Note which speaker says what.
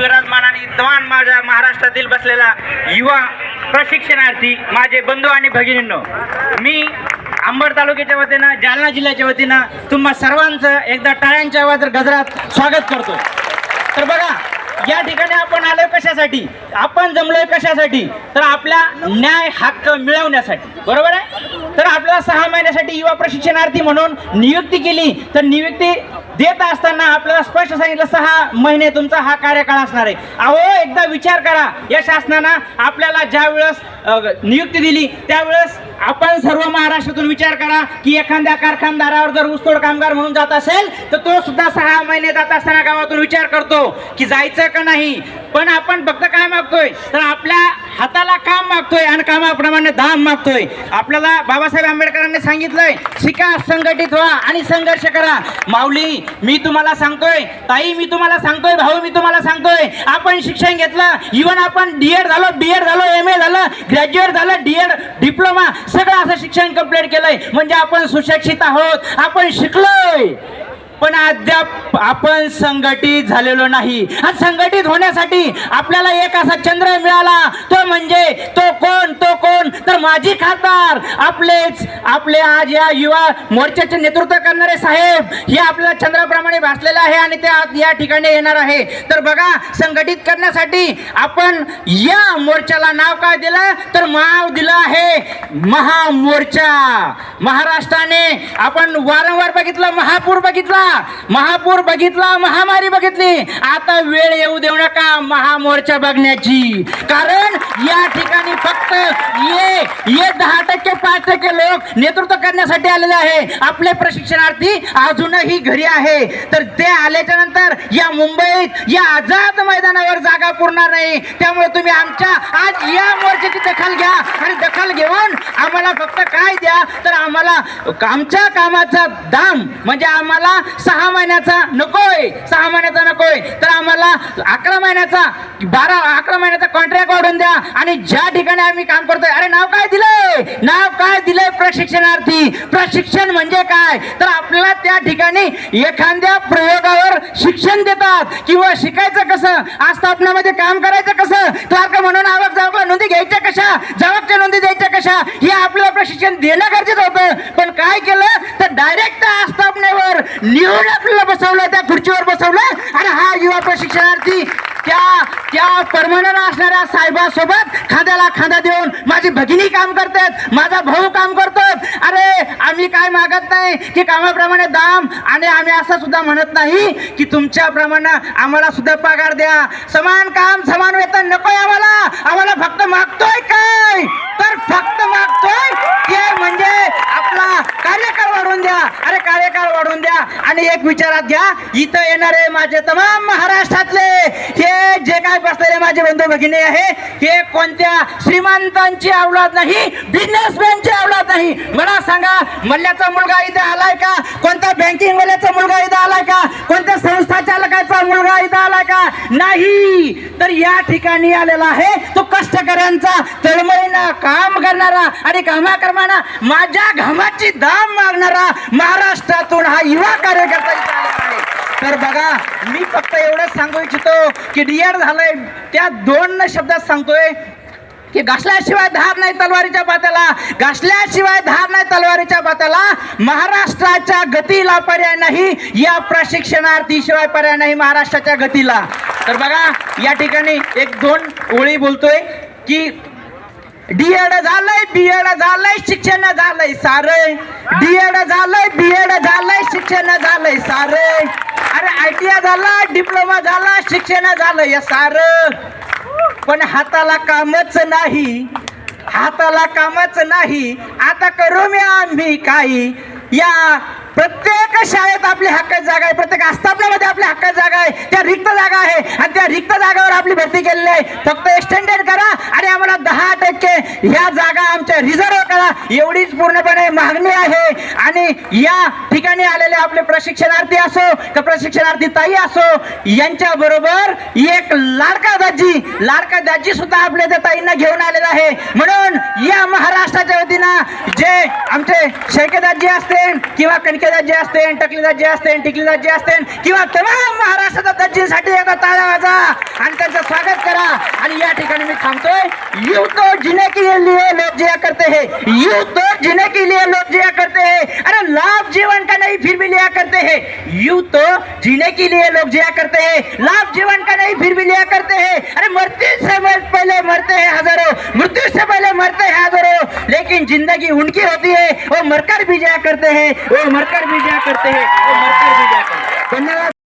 Speaker 1: विराजमान आणि विद्वान माझ्या महाराष्ट्रातील बसलेला युवा प्रशिक्षणार्थी माझे बंधू आणि भगिनींनो मी अंबड तालुक्याच्या वतीनं जालना जिल्ह्याच्या वतीनं तुम्हा सर्वांचं एकदा टाळ्यांच्या आवाज गजरात स्वागत करतो. तर बघा या ठिकाणी आपण आलोय कशासाठी? आपण जमलोय कशासाठी? तर आपला न्याय हक्क मिळवण्यासाठी. बरोबर आहे? तर आपल्याला सहा महिन्यासाठी युवा प्रशिक्षणार्थी म्हणून नियुक्ती केली. तर नियुक्ती देत असताना आपल्याला स्पष्ट सांगितलं सहा महिने तुमचा हा कार्यकाळ असणार आहे. अहो एकदा विचार करा. या शासनानं आपल्याला ज्या वेळेस नियुक्ती दिली त्यावेळेस आपण सर्व महाराष्ट्रातून विचार करा की एखाद्या कारखानदारावर जर ऊसतोड कामगार म्हणून जात असेल तर तो सुद्धा सहा महिने जात असताना गावातून विचार करतो की जायचं का नाही. पण आपण फक्त काय मागतोय? तर आपल्या हाताला काम मागतोय आणि कामाप्रमाणे दाम मागतोय. आपल्याला बाबासाहेब आंबेडकरांनी सांगितलंय शिका संघटित व्हा आणि संघर्ष करा. माऊली मी तुम्हाला सांगतोय ताई मी तुम्हाला सांगतोय भाऊ मी तुम्हाला सांगतोय आपण शिक्षण घेतलं इव्हन आपण डीएड झालो बीएड झालो एम ए झालं ग्रॅज्युएट झालं डीएड डिप्लोमा सगळं असं शिक्षण कंप्लीट केलंय. म्हणजे आपण सुशिक्षित आहोत. आपण शिकलोय. पण अद्याप आपण संघटित झालेलो नाही. आणि संघटित होण्यासाठी आपल्याला एक असा चंद्र मिळाला तो म्हणजे तो कोण तो कोण? तर माझी खासदार आपलेच आपले आज या युवा मोर्चाचे नेतृत्व करणारे साहेब हे आपल्याला चंद्राप्रमाणे भासलेले आहे आणि ते आज या ठिकाणी येणार आहे. तर बघा संघटित करण्यासाठी आपण या मोर्चाला नाव काय दिलं? तर नाव दिलं आहे महामोर्चा. महाराष्ट्राने आपण वारंवार बघितलं महापूर बघितला. महापूर बघितला महामारी बघितली. आता वेळ येऊ देऊ नका महामोर्चा बघण्याची. कारण या ठिकाणी फक्त ये ये दहा टक्के पाच टक्के लोक नेतृत्व करण्यासाठी आलेले आहे. आपले प्रशिक्षणार्थी अजूनही घरी आहे. तर ते आल्याच्यानंतर या मुंबईत या आझाद मैदानावर जागा पुरणार नाही. त्यामुळे तुम्ही आमच्या आज या मोर्चाची दखल घ्या आणि दखल घेऊन आम्हाला फक्त काय द्या तर आम्हाला आमच्या कामाचा दाम म्हणजे आम्हाला सहा महिन्याचा नकोय सहा महिन्याचा नकोय. तर आम्हाला अकरा महिन्याचा बारा अकरा महिन्याचा कॉन्ट्रॅक्ट वाढून द्या आणि ज्या ठिकाणी आम्ही काम करतोय. अरे नाव काय दिलंय? नाव काय दिलंय प्रशिक्षणार्थी? प्रशिक्षण म्हणजे काय? तर आपल्याला त्या ठिकाणी एखाद्या प्रयोगावर शिक्षण देतात. किंवा शिकायचं कसं? आस्थापनामध्ये काम करायचं कसं? क्लार्क म्हणून आवक जावक नोंदी घ्यायच्या कशा? जावकच्या नोंदी द्यायच्या कशा? हे आपल्याला प्रशिक्षण देणं गरजेचं होतं. पण काय केलं? तर डायरेक्ट आस्थापनेवर निवड आपल्याला बसवलं त्या खुर्चीवर बसवलं. आणि हा प्रशिक्षणार्थी? त्या त्या परमनंट असणाऱ्या साहेबासोबत खांद्याला खांदा देऊन माझी भगिनी काम करतात माझा भाऊ काम करतो अरे आम्ही काय मागत नाही? की कामाप्रमाणे दाम आणि आम्ही असं सुद्धा म्हणत नाही की तुमच्याप्रमाणे आम्हाला सुद्धा पगार द्या. समान काम समान वेतन नकोय आम्हाला. आम्हाला फक्त मागतोय काय तर फक्त मागतोय ते म्हणजे आपला कार्यकाळ वाढवून द्या अरे कार्यकाळ वाढवून द्या आणि एक विचारात घ्या. इथं येणारे माझे तमाम महाराष्ट्रातले हे जे काय बसलेले माझे बंधू भगिनी आहे हे कोणत्या श्रीमंतांची अवलाद नाही बिझनेसमॅनची अवलाद नाही? मला सांगा मल्ल्याचा मुलगा इथे आलाय का? कोणत्या बँकिंग वाल्याचा मुलगा इथे आलाय का? कोणत्या नाही. तर या ठिकाणी आलेला आहे तो कष्टकऱ्यांचा तळमळीनं काम करणारा आणि कामाकर्माना माझ्या घामाची दाम मागणारा महाराष्ट्रातून हा युवा कार्यकर्ता इथे आलेला आहे. तर बघा मी फक्त एवढंच सांगू इच्छितो की डीआर झालंय. त्या दोन शब्दात सांगतोय की घासल्याशिवाय धार नाही तलवारीच्या पात्याला. घासल्याशिवाय धार नाही तलवारीच्या पात्याला. महाराष्ट्राच्या गतीला पर्याय नाही. या प्रशिक्षणार्थीशिवाय पर्याय नाही महाराष्ट्राच्या गतीला. तर बघा या ठिकाणी एक दोन ओळी बोलतोय की डीएड झालंय बीएड झालंय शिक्षण झालंय सारे. डीएड झालंय बीएड झालंय शिक्षण झालंय सारे. अरे आय टी आय झाला डिप्लोमा झाला शिक्षण झालं हे सारं. पण हाताला कामच नाही हाताला कामच नाही. आता करू मी आम्ही काही. या प्रत्येक शाळेत आपली हक्काची जागा आहे. प्रत्येक आस्थापनामध्ये आपली हक्काची जागा आहे. त्या रिक्त जागा आहे. आणि त्या रिक्त जागावर आपली भरती केलेली आहे. फक्त एक्सटेंडेड करा आणि आम्हाला दहा टक्के ह्या जागा आमच्या रिझर्व्ह करा. एवढीच पूर्णपणे मागणी आहे. आणि या ठिकाणी आलेले आपले प्रशिक्षणार्थी असो का प्रशिक्षणार्थी ताई असो यांच्या बरोबर एक लाडका दाजी लाडका दाजी सुद्धा आपल्या त्या ताईंना घेऊन आलेला आहे. म्हणून या महाराष्ट्राच्या वतीनं जे आमचे शेकेदाजी असतील किंवा कणके दणके दज्जे असते टकली दज्जे असते टिकली दज्जे असते किंवा तमाम महाराष्ट्राच्या दज्जींसाठी एका ताळ्या वाजा. आणि त्यांचं स्वागत करा. आणि या ठिकाणी मी थांबतोय. यू तो जिने के लिए लोग जिया करते हैं. यू तो जिने के लिए लोग जिया करते हैं. अरे लाभ जीवन का नहीं फिर भी लिया करते हैं. यू तो जीने के लिए लोग जिया करते हैं. लाभ जीवन का नहीं फिर भी लिया करते हैं. अरे मरते से पहले मरते हैं हजारों मृत्यु से पहले मरते हैं हजारों लेकिन जिंदगी उनकी होती है वो मरकर भी जाया करते हैं वो मरकर भी जाया करते हैं वो मरकर भी जाया करते हैं। धन्यवाद।